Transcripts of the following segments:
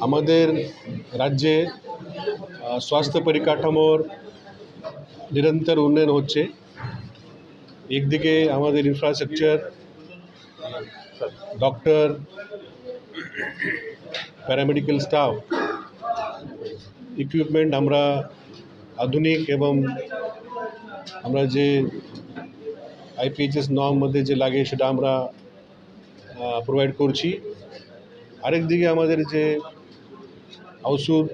আমাদের রাজ্যে স্বাস্থ্য পরিকাঠামোর নিরন্তর উন্নয়ন হচ্ছে। একদিকে আমাদের infrastructure doctor paramedical staff equipment আমরা আধুনিক এবং আমরা যে আইপিএইচএস নর্ম মধ্যে যে লাগে সেটা আমরা প্রোভাইড করছি। আরেক দিকে আমাদের যে ওষুধ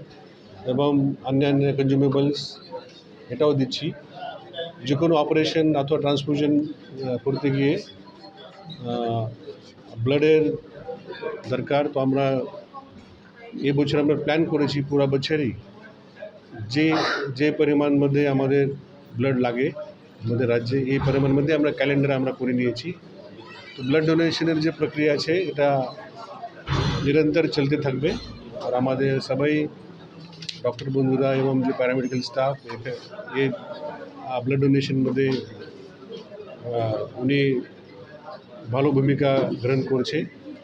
এবং অন্যান্য কনজিউমেবলস এটাও দিচ্ছি। যে কোনো অপারেশন অথবা ট্রান্সফিউশন করতে গিয়ে ব্লাডের দরকার, তো আমরা এই বছর আমরা প্ল্যান করেছি পুরো বছরই। যে যে পরিমাণ মধ্যে আমাদের ব্লাড লাগে আমাদের রাজ্যে, এই পরিমাণ মধ্যে আমরা ক্যালেন্ডার আমরা করে নিয়েছি। তো ব্লাড ডোনেশনের যে প্রক্রিয়া আছে, এটা নিরন্তর চলতে থাকবে। আর আমাদের সবাই ডক্টর বন্ধুরা এবং যে প্যারামেডিক্যাল স্টাফ এ ব্লাড ডোনেশন মধ্যে উনি ভালো ভূমিকা গ্রহণ করছে।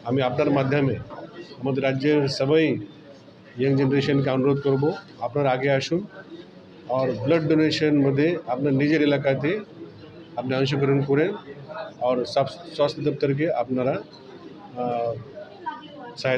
আমি আপনার মাধ্যমে, আমাদের রাজ্যের সবাই ইয়ং জেনারেশনকে অনুরোধ করব, আপনার আগে আসুন। আর ব্লাড ডোনেশন মধ্যে আপনার নিজের এলাকাতে আপনি অংশগ্রহণ করেন। আর স্বাস্থ্য দপ্তরকে আপনারা আহ, সহায়তা